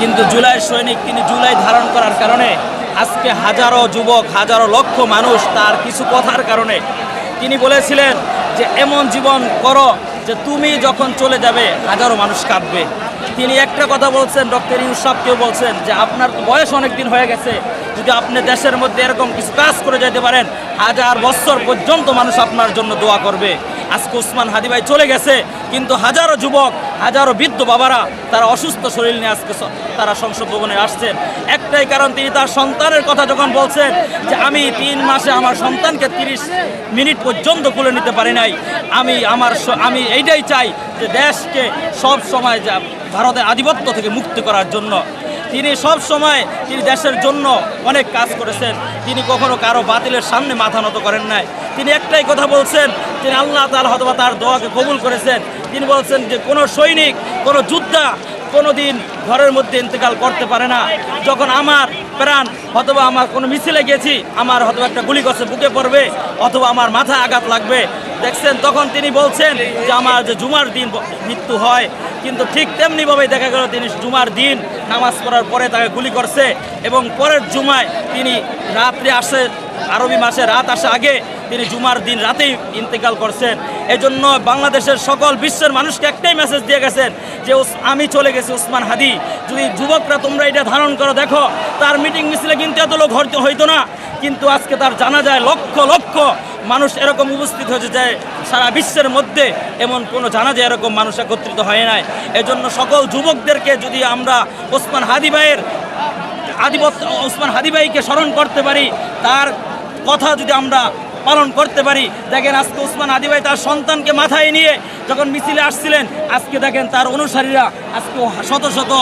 কিন্তু জুলাই সৈনিক তিনি জুলাই ধারণ করার কারণে আজকে হাজারো যুবক, হাজারো লক্ষ মানুষ তার কিছু কথার কারণে তিনি বলেছিলেন যে, এমন জীবন করো যে তুমি যখন চলে যাবে, হাজারো মানুষ কাঁদবে। তিনি একটা কথা বলছেন, ডক্টর ইউসাফ কেউ বলছেন যে, আপনার বয়স অনেক দিন হয়ে গেছে। যদি আপনি দেশের মধ্যে এরকম কিছু কাজ করে যেতে পারেন, হাজার বছর পর্যন্ত মানুষ আপনার জন্য দোয়া করবে। আজকে উসমান হাদি ভাই চলে গেছে, কিন্তু হাজারো যুবক হাজারো বৃদ্ধ বাবারা তারা অসুস্থ শরীর নিয়ে আজকে তারা সংসদ ভবনে আসছেন। একটাই কারণ তিনি তার সন্তানের কথা যখন বলছেন যে, আমি তিন মাসে আমার সন্তানকে তিরিশ মিনিট পর্যন্ত খুলে নিতে পারি নাই। আমি আমার আমি এইটাই চাই যে, দেশকে সব সময় যা ভারতের আধিপত্য থেকে মুক্তি করার জন্য। তিনি সব সময় তিনি দেশের জন্য অনেক কাজ করেছেন। তিনি কখনো কারও বাতিলের সামনে মাথা নত করেন নাই। তিনি একটাই কথা বলছেন তিনি আল্লাহ তাআলা হয়তো তার দোয়াকে কবুল করেছেন। তিনি বলছেন যে, কোনো সৈনিক, কোনো যোদ্ধা কোনো দিন ঘরের মধ্যে ইন্তেকাল করতে পারে না। যখন আমার প্রাণ অথবা আমার কোনো মিছিলে গেছি, আমার হয়তো একটা গুলি করছে বুকে পড়বে, অথবা আমার মাথায় আঘাত লাগবে। দেখছেন, তখন তিনি বলছেন যে, আমার যে জুমার দিন মৃত্যু হয়, কিন্তু ঠিক তেমনিভাবে দেখা গেল তিনি জুমার দিন নামাজ পড়ার পরে তাকে গুলি করছে এবং পরের জুমায় তিনি রাত্রে আসে, আরবি মাসে রাত আসে আগে তিনি জুমার দিন রাতেই ইন্তেকাল করছেন। এই জন্য বাংলাদেশের সকল বিশ্বের মানুষকে একটাই মেসেজ দিয়ে গেছেন যে আমি চলে গেছি উসমান হাদি। যদি যুবকরা তোমরা এটা ধারণ করো, দেখো, তার মিটিং মিছিলে কিন্তু এত লোক হইতো হইতো না। কিন্তু আজকে তার জানা যায়, লক্ষ লক্ষ মানুষ এরকম উপস্থিত হয়েছে যে, সারা বিশ্বের মধ্যে এমন কোনো জানা যায় এরকম মানুষ একত্রিত হয় নাই। এজন্য সকল যুবকদেরকে যদি আমরা ওসমান হাদি ভাইয়ের আধিপত্য ওসমান হাদি ভাইকে স্মরণ করতে পারি, তার কথা যদি আমরা পালন করতে পারি। দেখেন আজকে উসমান আদি ভাই তার সন্তানকে মাথায় নিয়ে যখন মিছিলে আসছিলেন, আজকে দেখেন তার অনুসারীরা, আজকে শত শত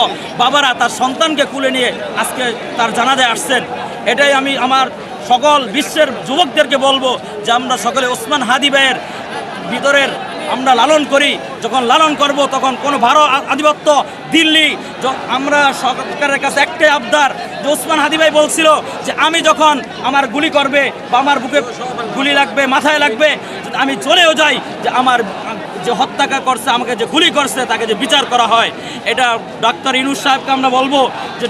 বাবারা তার সন্তানকে কুলে নিয়ে আজকে তার জানাজায় আসছেন। এটাই আমি আমার সকল বিশ্বের যুবকদেরকে বলব যে আমরা সকলে ওসমান হাদি ভাইয়ের ভিতরের আমরা লালন করি, যখন লালন করব তখন কোনো ভারত আধিপত্য, দিল্লি আমরা সরকারের কাছে একটাই আবদার, যে ওসমান হাদি ভাই বলছিল যে আমি যখন আমার গুলি করবে বা আমার বুকে গুলি লাগবে, মাথায় লাগবে আমি চলেও যাই, যে আমার যে হত্যাকা করছে, আমাকে যে গুলি করছে, তাকে যে বিচার করা হয়, এটা ডক্টর ইনুস সাহেবকে আমরা বলব যে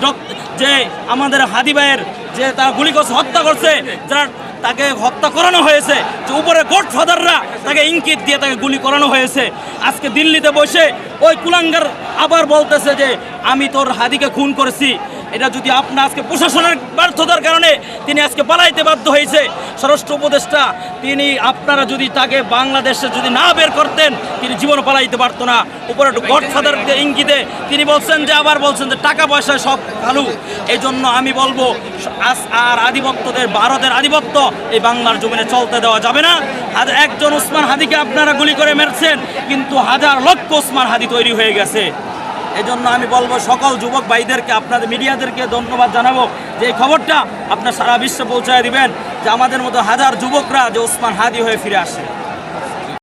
যে আমাদের হাদি ভাইয়ের যে তারা গুলি করছে হত্যা করছে, যারা তাকে হত্যা করানো হয়েছে। যে উপরে গোট ফাদাররা তাকে ইঙ্কিত দিয়ে তাকে গুলি করানো হয়েছে। আজকে দিল্লিতে বসে ওই কুলাঙ্গার আবার বলতেছে যে, আমি তোর হাদিকে খুন করেছি। এটা যদি আপনার আজকে প্রশাসনের ব্যর্থতার কারণে তিনি আজকে পালাইতে বাধ্য হয়েছে, স্বরাষ্ট্র উপদেষ্টা, তিনি আপনারা যদি তাকে বাংলাদেশে যদি না বের করতেন, তিনি জীবন পালাইতে পারতো না। উপরে একটু গডফাদার ইঙ্গিতে তিনি বলছেন যে, আবার বলছেন যে, টাকা পয়সা সব ভালো। এই জন্য আমি বলব আজ- আর আধিপত্যদের, ভারতের আধিপত্য এই বাংলার জমিনে চলতে দেওয়া যাবে না। আর একজন উসমান হাদিকে আপনারা গুলি করে মেরছেন, কিন্তু হাজার লক্ষ উসমান হাদি তৈরি হয়ে গেছে। এজন্য আমি বলব, সকল যুবক ভাইদেরকে, আপনাদের মিডিয়াদেরকে ধন্যবাদ জানাব যে এই খবরটা আপনার সারা বিশ্বে পৌঁছায় দিবেন, যে আমাদের মতো হাজার যুবকরা যে ওসমান হাদি হয়ে ফিরে আসে।